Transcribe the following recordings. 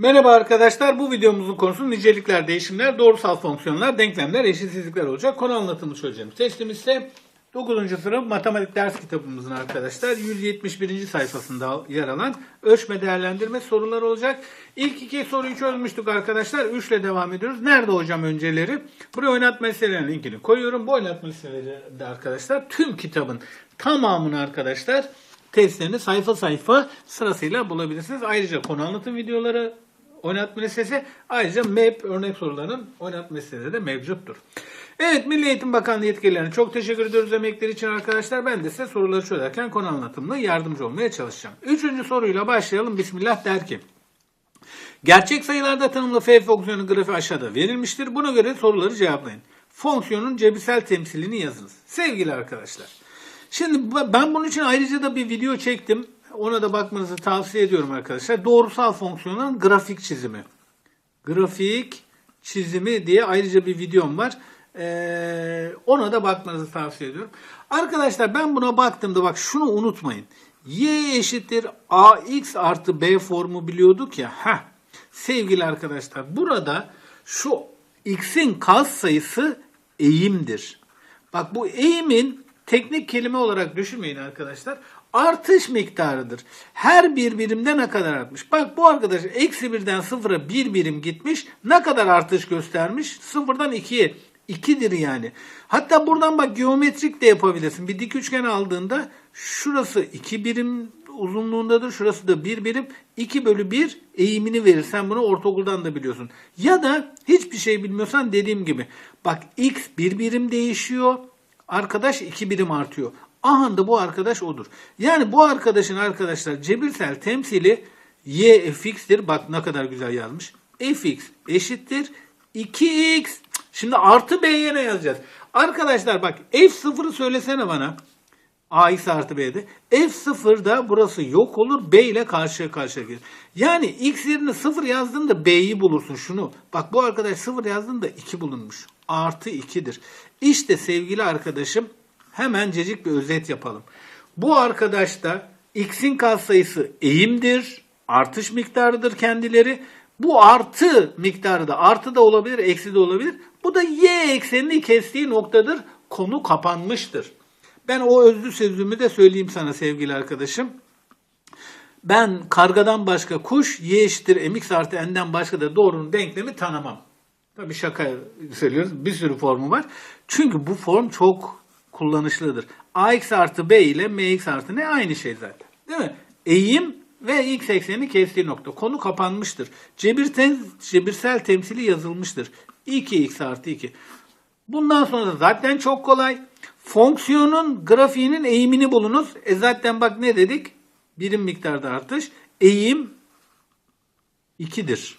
Merhaba arkadaşlar. Bu videomuzun konusu nicelikler, değişimler, doğrusal fonksiyonlar, denklemler, eşitsizlikler olacak. Konu anlatımı çözeceğim. Testimiz ise 9. sınıf matematik ders kitabımızın arkadaşlar 171. sayfasında yer alan ölçme değerlendirme soruları olacak. İlk iki soruyu çözmüştük arkadaşlar. 3 ile devam ediyoruz. Nerede hocam önceleri? Buraya oynatma listelerinin linkini koyuyorum. Bu oynatma listeleri de arkadaşlar tüm kitabın tamamını arkadaşlar testlerini sayfa sayfa sırasıyla bulabilirsiniz. Ayrıca konu anlatım videoları oynatma listesi ayrıca MEP örnek soruların oynatma listeleri de mevcuttur. Evet Milli Eğitim Bakanlığı yetkililerine çok teşekkür ediyoruz emekleri için arkadaşlar. Ben de size soruları çözerken konu anlatımına yardımcı olmaya çalışacağım. Üçüncü soruyla başlayalım. Bismillah der ki. Gerçek sayılarda tanımlı f fonksiyonu grafiği aşağıda verilmiştir. Buna göre soruları cevaplayın. Fonksiyonun cebirsel temsilini yazınız. Sevgili arkadaşlar. Şimdi ben bunun için ayrıca da bir video çektim. Ona da bakmanızı tavsiye ediyorum arkadaşlar. Doğrusal fonksiyonun grafik çizimi. Grafik çizimi diye ayrıca bir videom var. Ee, ona da bakmanızı tavsiye ediyorum. Arkadaşlar ben buna baktığımda bak şunu unutmayın. Y eşittir ax artı b formu biliyorduk ya. Heh. Sevgili arkadaşlar burada şu x'in kas sayısı eğimdir. Bak bu eğimin teknik kelime olarak düşünmeyin arkadaşlar. Artış miktarıdır. Her bir birimde ne kadar artmış? Bak bu arkadaş eksi birden sıfıra bir birim gitmiş. Ne kadar artış göstermiş? Sıfırdan ikiye. 2'dir yani. Hatta buradan bak geometrik de yapabilirsin. Bir dik üçgen aldığında şurası 2 birim uzunluğundadır. Şurası da 1 birim. 2 bölü 1 eğimini verir. Sen bunu ortaokuldan da biliyorsun. Ya da hiçbir şey bilmiyorsan dediğim gibi. Bak x 1 birim değişiyor. Arkadaş 2 birim artıyor. Aha da bu arkadaş odur. Yani bu arkadaşın arkadaşlar cebirsel temsili y fx'tir. Bak ne kadar güzel yazmış. fx eşittir 2x Şimdi artı b'ye ne yazacağız? Arkadaşlar bak f0'ı söylesene bana. ax artı b'de. f0'da burası yok olur. b ile karşıya karşıya gelir. Yani x yerine 0 yazdığında b'yi bulursun. Şunu. Bak bu arkadaş 0 yazdığında 2 bulunmuş. Artı 2'dir. İşte sevgili arkadaşım hemen cecik bir özet yapalım. Bu arkadaşta x'in katsayısı eğimdir. Artış miktarıdır kendileri. Bu artı miktarı da artı da olabilir, eksi de olabilir. Bu da y eksenini kestiği noktadır. Konu kapanmıştır. Ben o özlü sözümü de söyleyeyim sana sevgili arkadaşım. Ben kargadan başka kuş, y eşittir mx artı n'den başka da doğrunun denklemi tanımam. Tabii şaka söylüyoruz. Bir sürü formu var. Çünkü bu form çok kullanışlıdır. ax artı b ile mx artı ne aynı şey zaten. Değil mi? Eğim ve x ekseni kestiği nokta. Konu kapanmıştır. Cebir ten, cebirsel temsili yazılmıştır. 2x artı 2. Bundan sonra da zaten çok kolay. Fonksiyonun grafiğinin eğimini bulunuz. E zaten bak ne dedik? Birim miktarda artış. Eğim 2'dir.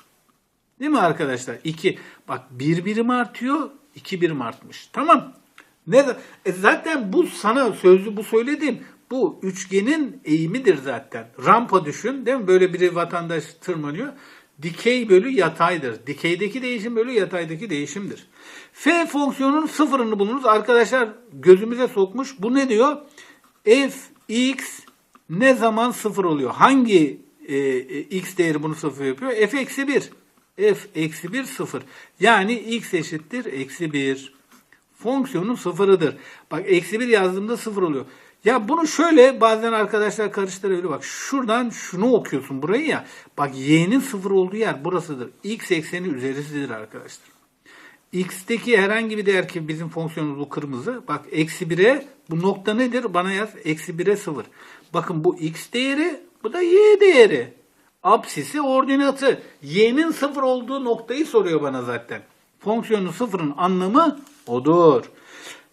Değil mi arkadaşlar? 2. Bak bir birim artıyor, 2 birim artmış. Tamam. Ne e zaten bu sana sözlü bu söylediğim bu üçgenin eğimidir zaten. Rampa düşün değil mi? Böyle bir vatandaş tırmanıyor. Dikey bölü yataydır. Dikeydeki değişim bölü yataydaki değişimdir. F fonksiyonunun sıfırını bulunuz. Arkadaşlar gözümüze sokmuş. Bu ne diyor? f x ne zaman sıfır oluyor? Hangi e, e, x değeri bunu sıfır yapıyor? f eksi 1. f eksi 1 sıfır. Yani x eşittir eksi 1. Fonksiyonun sıfırıdır. Bak eksi 1 yazdığımda sıfır oluyor. Ya bunu şöyle bazen arkadaşlar karıştırıyor. Bak şuradan şunu okuyorsun burayı ya. Bak y'nin sıfır olduğu yer burasıdır. x ekseni üzerisidir arkadaşlar. x'teki herhangi bir değer ki bizim fonksiyonumuz bu kırmızı. Bak eksi 1'e bu nokta nedir? Bana yaz. Eksi 1'e 0. Bakın bu x değeri bu da y değeri. Apsisi ordinatı. y'nin sıfır olduğu noktayı soruyor bana zaten. Fonksiyonun sıfırın anlamı odur.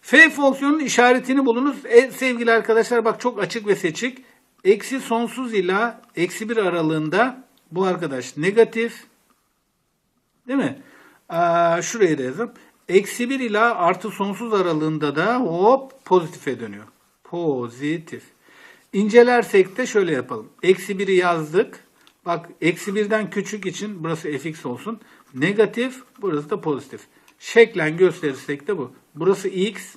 F fonksiyonunun işaretini bulunuz. E, sevgili arkadaşlar bak çok açık ve seçik. Eksi sonsuz ila eksi bir aralığında bu arkadaş negatif. Değil mi? Aa, şuraya da yazalım. Eksi bir ila artı sonsuz aralığında da hop pozitife dönüyor. Pozitif. İncelersek de şöyle yapalım. Eksi 1'i yazdık. Bak eksi birden küçük için burası fx olsun. Negatif burası da pozitif. Şeklen gösterirsek de bu. Burası x.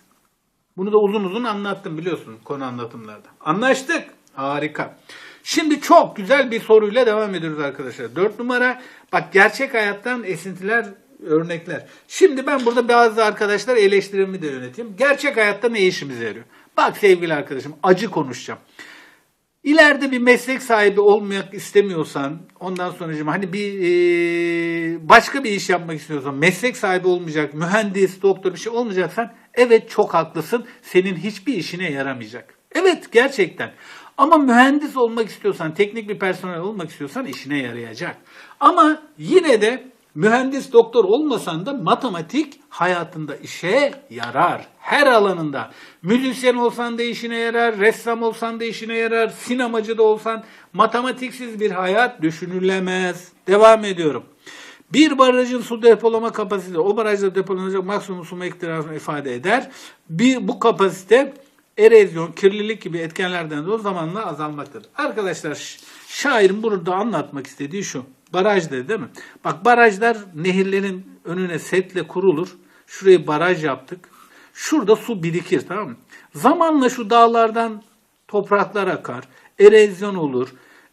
Bunu da uzun uzun anlattım biliyorsun konu anlatımlarda. Anlaştık. Harika. Şimdi çok güzel bir soruyla devam ediyoruz arkadaşlar. 4 numara. Bak gerçek hayattan esintiler, örnekler. Şimdi ben burada bazı arkadaşlar eleştirimi de yöneteyim. Gerçek hayatta ne işimize yarıyor? Bak sevgili arkadaşım acı konuşacağım. İleride bir meslek sahibi olmak istemiyorsan, ondan sonra hani bir e, başka bir iş yapmak istiyorsan, meslek sahibi olmayacak, mühendis, doktor bir şey olmayacaksan, evet çok haklısın. Senin hiçbir işine yaramayacak. Evet gerçekten. Ama mühendis olmak istiyorsan, teknik bir personel olmak istiyorsan işine yarayacak. Ama yine de mühendis, doktor olmasan da matematik hayatında işe yarar. Her alanında. Müzisyen olsan da işine yarar, ressam olsan da işine yarar, sinemacı da olsan matematiksiz bir hayat düşünülemez. Devam ediyorum. Bir barajın su depolama kapasitesi o barajda depolanacak maksimum su miktarını ifade eder. Bir, bu kapasite erozyon, kirlilik gibi etkenlerden dolayı zamanla azalmaktadır. Arkadaşlar şairin burada anlatmak istediği şu. Baraj dedi değil mi? Bak barajlar nehirlerin önüne setle kurulur. Şurayı baraj yaptık. Şurada su birikir tamam mı? Zamanla şu dağlardan topraklar akar. Erozyon olur.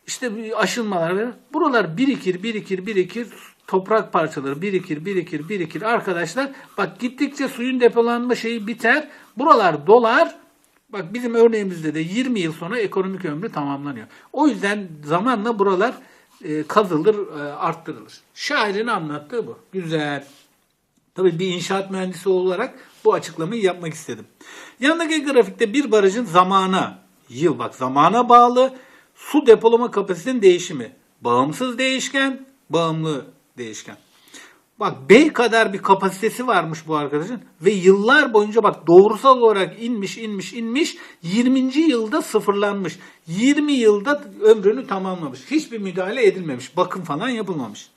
İşte aşınmalar. Buralar birikir, birikir, birikir. Toprak parçaları birikir, birikir, birikir. Arkadaşlar bak gittikçe suyun depolanma şeyi biter. Buralar dolar. Bak bizim örneğimizde de 20 yıl sonra ekonomik ömrü tamamlanıyor. O yüzden zamanla buralar e, kazılır, e, arttırılır. Şairin anlattığı bu. Güzel. Tabii bir inşaat mühendisi olarak bu açıklamayı yapmak istedim. Yanındaki grafikte bir barajın zamana, yıl bak zamana bağlı su depolama kapasitenin değişimi. Bağımsız değişken, bağımlı değişken. Bak B kadar bir kapasitesi varmış bu arkadaşın ve yıllar boyunca bak doğrusal olarak inmiş inmiş inmiş 20. yılda sıfırlanmış. 20 yılda ömrünü tamamlamış. Hiçbir müdahale edilmemiş. Bakım falan yapılmamış.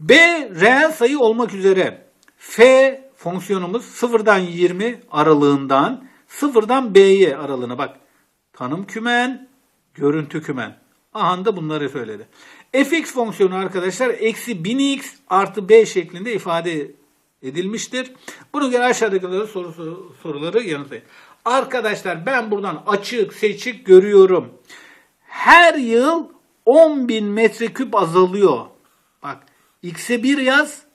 B reel sayı olmak üzere F fonksiyonumuz sıfırdan 20 aralığından sıfırdan B'ye aralığına bak. Tanım kümen, görüntü kümen. Aha da bunları söyledi. Fx fonksiyonu arkadaşlar eksi 1000x artı b şeklinde ifade edilmiştir. Bunu göre aşağıdakileri sorusu, soruları yanıtlayın. Arkadaşlar ben buradan açık seçik görüyorum. Her yıl 10.000 metreküp azalıyor. Bak x'e 1 yaz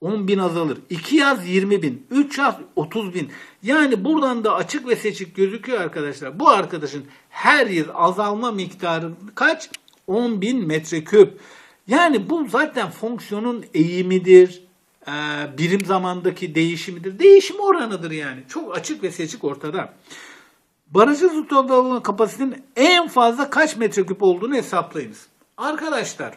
10 bin azalır. 2 yaz 20 bin. 3 yaz 30 bin. Yani buradan da açık ve seçik gözüküyor arkadaşlar. Bu arkadaşın her yıl azalma miktarı kaç? 10 bin metreküp. Yani bu zaten fonksiyonun eğimidir. Ee, birim zamandaki değişimidir. Değişim oranıdır yani. Çok açık ve seçik ortada. Barajın su depolama kapasitenin en fazla kaç metreküp olduğunu hesaplayınız. Arkadaşlar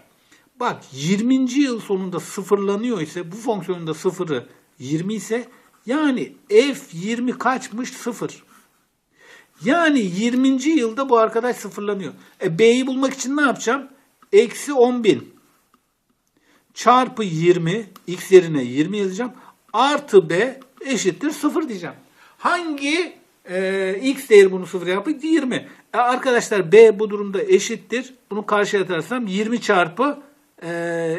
bak 20. yıl sonunda sıfırlanıyor ise bu fonksiyonun da sıfırı 20 ise yani f20 kaçmış? Sıfır. Yani 20. yılda bu arkadaş sıfırlanıyor. E, B'yi bulmak için ne yapacağım? Eksi 10.000 çarpı 20 x yerine 20 yazacağım. Artı B eşittir 0 diyeceğim. Hangi e, x değeri bunu 0 yapıyor? 20. E, arkadaşlar B bu durumda eşittir. Bunu karşıya atarsam 20 çarpı e,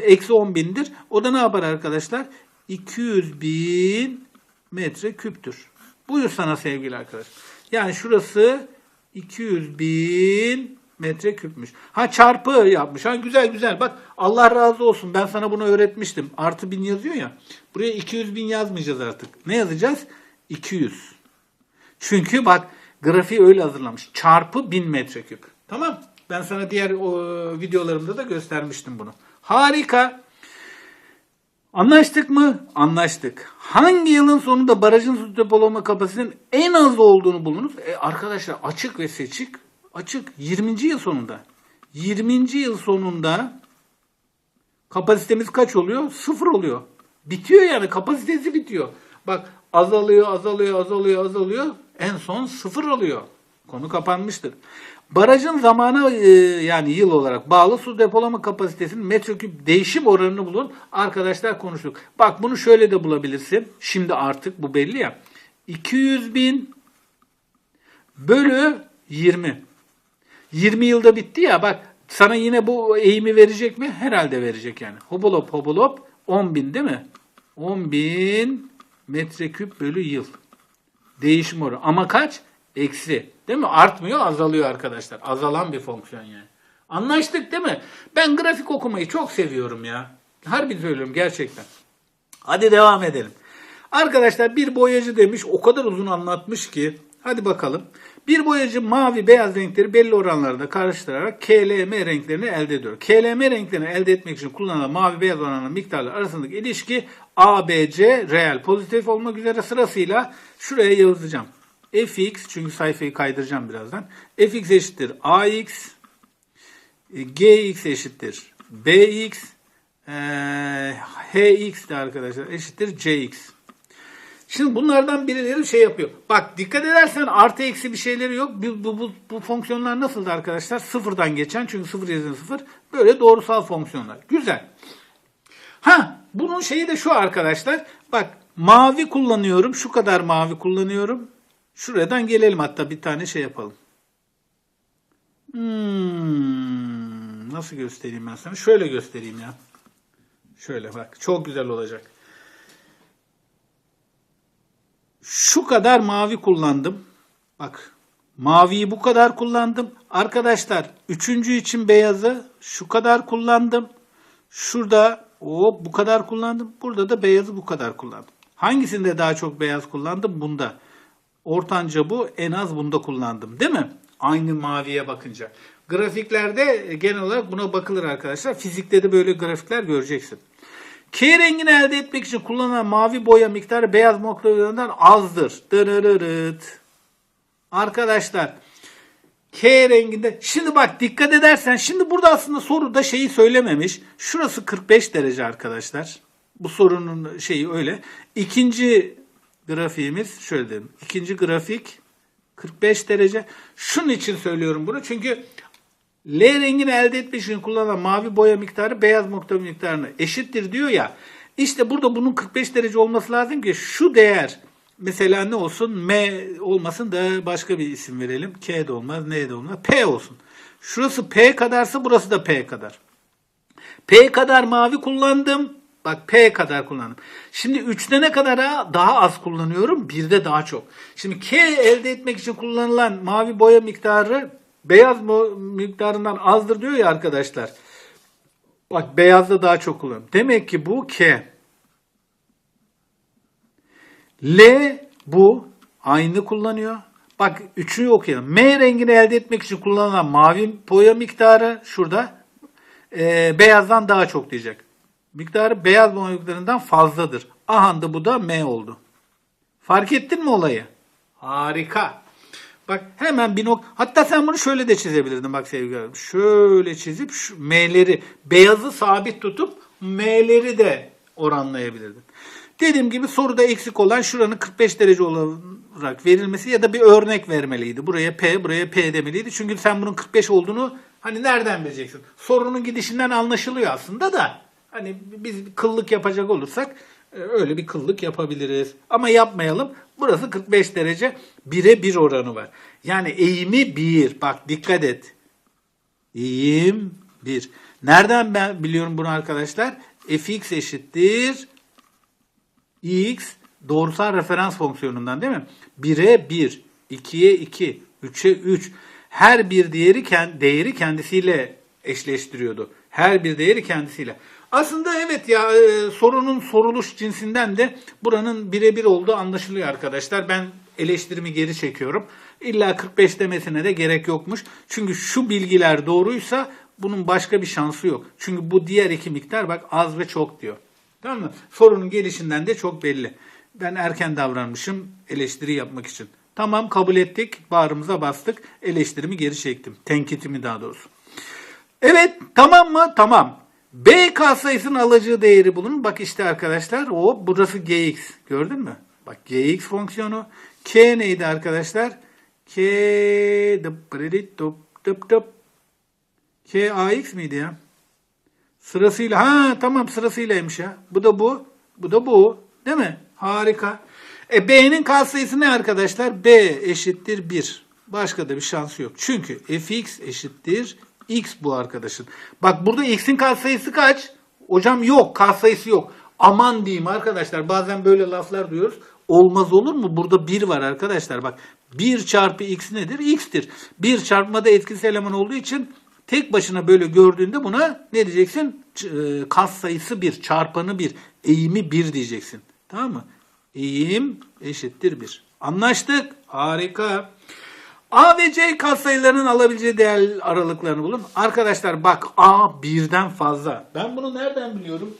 eksi 10 bindir. O da ne yapar arkadaşlar? 200 bin metre küptür. Buyur sana sevgili arkadaş. Yani şurası 200 bin metre küpmüş. Ha çarpı yapmış. Ha güzel güzel. Bak Allah razı olsun. Ben sana bunu öğretmiştim. Artı bin yazıyor ya. Buraya 200 bin yazmayacağız artık. Ne yazacağız? 200. Çünkü bak grafiği öyle hazırlamış. Çarpı bin metreküp. Tamam. Ben sana diğer o, videolarımda da göstermiştim bunu. Harika. Anlaştık mı? Anlaştık. Hangi yılın sonunda barajın su depolama kapasitenin en az olduğunu bulunuz? E arkadaşlar açık ve seçik. Açık. 20. yıl sonunda. 20. yıl sonunda kapasitemiz kaç oluyor? Sıfır oluyor. Bitiyor yani kapasitesi bitiyor. Bak azalıyor, azalıyor, azalıyor, azalıyor. En son sıfır oluyor. Konu kapanmıştır. Barajın zamana e, yani yıl olarak bağlı su depolama kapasitesinin metreküp değişim oranını bulun. Arkadaşlar konuştuk. Bak bunu şöyle de bulabilirsin. Şimdi artık bu belli ya. 200 bin bölü 20. 20 yılda bitti ya bak sana yine bu eğimi verecek mi? Herhalde verecek yani. Hobolop hobolop 10 bin değil mi? 10 bin metreküp bölü yıl. Değişim oranı. Ama kaç? Eksi. Değil mi? Artmıyor, azalıyor arkadaşlar. Azalan bir fonksiyon yani. Anlaştık değil mi? Ben grafik okumayı çok seviyorum ya. Harbi söylüyorum gerçekten. Hadi devam edelim. Arkadaşlar bir boyacı demiş o kadar uzun anlatmış ki. Hadi bakalım. Bir boyacı mavi beyaz renkleri belli oranlarda karıştırarak KLM renklerini elde ediyor. KLM renklerini elde etmek için kullanılan mavi beyaz oranının miktarları arasındaki ilişki ABC reel pozitif olmak üzere sırasıyla şuraya yazacağım. Fx çünkü sayfayı kaydıracağım birazdan. fx eşittir ax e, gx eşittir bx e, hx de arkadaşlar eşittir cx. Şimdi bunlardan birileri şey yapıyor. Bak dikkat edersen artı eksi bir şeyleri yok. Bu, bu, bu, bu fonksiyonlar nasıldı arkadaşlar? Sıfırdan geçen çünkü sıfır yazın sıfır. Böyle doğrusal fonksiyonlar. Güzel. Ha bunun şeyi de şu arkadaşlar. Bak mavi kullanıyorum. Şu kadar mavi kullanıyorum. Şuradan gelelim hatta bir tane şey yapalım. Hmm, nasıl göstereyim ben sana? Şöyle göstereyim ya. Şöyle bak. Çok güzel olacak. Şu kadar mavi kullandım. Bak. Maviyi bu kadar kullandım. Arkadaşlar üçüncü için beyazı şu kadar kullandım. Şurada o bu kadar kullandım. Burada da beyazı bu kadar kullandım. Hangisinde daha çok beyaz kullandım? Bunda. Ortanca bu. En az bunda kullandım. Değil mi? Aynı maviye bakınca. Grafiklerde genel olarak buna bakılır arkadaşlar. Fizikte de böyle grafikler göreceksin. K rengini elde etmek için kullanılan mavi boya miktarı beyaz noktalarından azdır. Dırırırıt. Arkadaşlar K renginde şimdi bak dikkat edersen şimdi burada aslında soruda şeyi söylememiş. Şurası 45 derece arkadaşlar. Bu sorunun şeyi öyle. İkinci grafiğimiz şöyle dedim. İkinci grafik 45 derece. Şunun için söylüyorum bunu. Çünkü L rengini elde etmek için kullanılan mavi boya miktarı beyaz nokta miktarına eşittir diyor ya. İşte burada bunun 45 derece olması lazım ki şu değer mesela ne olsun M olmasın da başka bir isim verelim. K de olmaz, N de olmaz. P olsun. Şurası P kadarsa burası da P kadar. P kadar mavi kullandım. Bak P kadar kullandım. Şimdi 3'te ne kadar daha az kullanıyorum? 1'de daha çok. Şimdi K elde etmek için kullanılan mavi boya miktarı beyaz miktarından azdır diyor ya arkadaşlar. Bak beyazda daha çok kullanıyorum. Demek ki bu K. L bu aynı kullanıyor. Bak üçünü okuyalım. M rengini elde etmek için kullanılan mavi boya miktarı şurada e, beyazdan daha çok diyecek. Miktarı beyaz boya miktarından fazladır. Aha da bu da M oldu. Fark ettin mi olayı? Harika. Bak hemen bir nok hatta sen bunu şöyle de çizebilirdin bak sevgili arkadaşlar. Şöyle çizip şu M'leri beyazı sabit tutup M'leri de oranlayabilirdin. Dediğim gibi soruda eksik olan şuranın 45 derece olarak verilmesi ya da bir örnek vermeliydi. Buraya P, buraya P demeliydi. Çünkü sen bunun 45 olduğunu hani nereden bileceksin? Sorunun gidişinden anlaşılıyor aslında da. Hani biz kıllık yapacak olursak e, öyle bir kıllık yapabiliriz. Ama yapmayalım. Burası 45 derece 1'e 1 oranı var. Yani eğimi 1. Bak dikkat et. Eğim 1. Nereden ben biliyorum bunu arkadaşlar? fx eşittir x doğrusal referans fonksiyonundan değil mi? 1'e 1, 2'ye 2, 3'e 3. Her bir diğeri kend- değeri kendisiyle eşleştiriyordu. Her bir değeri kendisiyle. Aslında evet ya e, sorunun soruluş cinsinden de buranın birebir olduğu anlaşılıyor arkadaşlar. Ben eleştirimi geri çekiyorum. İlla 45 demesine de gerek yokmuş. Çünkü şu bilgiler doğruysa bunun başka bir şansı yok. Çünkü bu diğer iki miktar bak az ve çok diyor. Tamam mı? Sorunun gelişinden de çok belli. Ben erken davranmışım eleştiri yapmak için. Tamam kabul ettik, bağrımıza bastık, eleştirimi geri çektim. Tenkitimi daha doğrusu. Evet tamam mı? Tamam. B katsayısının alacağı değeri bulun. Bak işte arkadaşlar o burası gx. Gördün mü? Bak gx fonksiyonu. K neydi arkadaşlar? K. K ax miydi ya? Sırasıyla. Ha tamam sırasıylaymış ya. Bu da bu. Bu da bu. Değil mi? Harika. E B'nin katsayısı ne arkadaşlar? B eşittir 1. Başka da bir şansı yok. Çünkü fx eşittir x bu arkadaşın. Bak burada x'in katsayısı kaç? Hocam yok. Katsayısı yok. Aman diyeyim arkadaşlar. Bazen böyle laflar duyuyoruz. Olmaz olur mu? Burada 1 var arkadaşlar. Bak 1 çarpı x nedir? x'tir. 1 çarpmada etkisiz eleman olduğu için Tek başına böyle gördüğünde buna ne diyeceksin? E, Kas sayısı 1, çarpanı 1, eğimi 1 diyeceksin. Tamam mı? Eğim eşittir 1. Anlaştık. Harika. A ve C katsayılarının alabileceği değer aralıklarını bulun. Arkadaşlar bak A birden fazla. Ben bunu nereden biliyorum?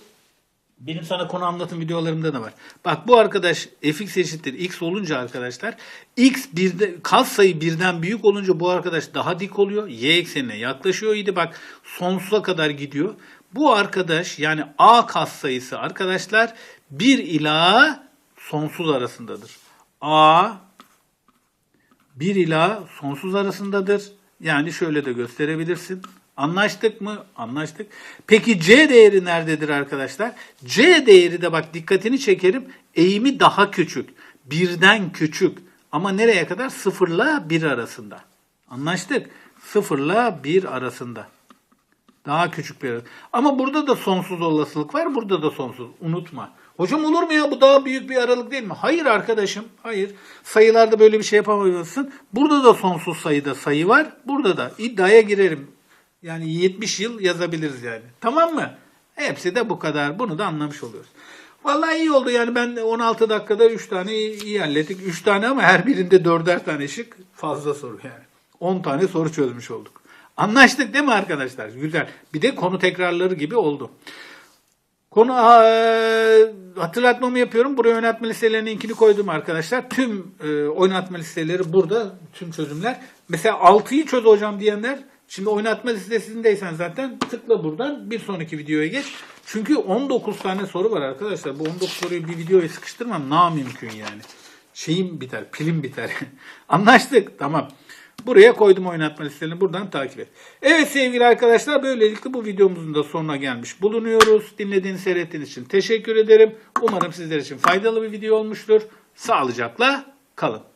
Benim sana konu anlatım videolarımda da var. Bak bu arkadaş fx eşittir x olunca arkadaşlar x birde katsayı birden büyük olunca bu arkadaş daha dik oluyor. Y eksenine yaklaşıyor idi. Bak sonsuza kadar gidiyor. Bu arkadaş yani a katsayısı arkadaşlar 1 ila sonsuz arasındadır. A 1 ila sonsuz arasındadır. Yani şöyle de gösterebilirsin. Anlaştık mı? Anlaştık. Peki C değeri nerededir arkadaşlar? C değeri de bak dikkatini çekerim. Eğimi daha küçük. Birden küçük. Ama nereye kadar? Sıfırla 1 arasında. Anlaştık. Sıfırla 1 arasında. Daha küçük bir aralık. Ama burada da sonsuz olasılık var. Burada da sonsuz. Unutma. Hocam olur mu ya bu daha büyük bir aralık değil mi? Hayır arkadaşım. Hayır. Sayılarda böyle bir şey yapamazsın. Burada da sonsuz sayıda sayı var. Burada da iddiaya girerim. Yani 70 yıl yazabiliriz yani. Tamam mı? Hepsi de bu kadar. Bunu da anlamış oluyoruz. Vallahi iyi oldu yani ben 16 dakikada 3 tane iyi hallettik. 3 tane ama her birinde 4'er tane şık fazla soru yani. 10 tane soru çözmüş olduk. Anlaştık değil mi arkadaşlar? Güzel. Bir de konu tekrarları gibi oldu. Konu eee, hatırlatmamı yapıyorum. Buraya oynatma listelerinin linkini koydum arkadaşlar. Tüm e, oynatma listeleri burada. Tüm çözümler. Mesela 6'yı çöz hocam diyenler şimdi oynatma listesindeysen zaten tıkla buradan bir sonraki videoya geç. Çünkü 19 tane soru var arkadaşlar. Bu 19 soruyu bir videoya sıkıştırmam namümkün yani. Şeyim biter, pilim biter. Anlaştık. Tamam. Buraya koydum oynatma listelerini. Buradan takip et. Evet sevgili arkadaşlar böylelikle bu videomuzun da sonuna gelmiş bulunuyoruz. Dinlediğiniz, seyrettiğiniz için teşekkür ederim. Umarım sizler için faydalı bir video olmuştur. Sağlıcakla kalın.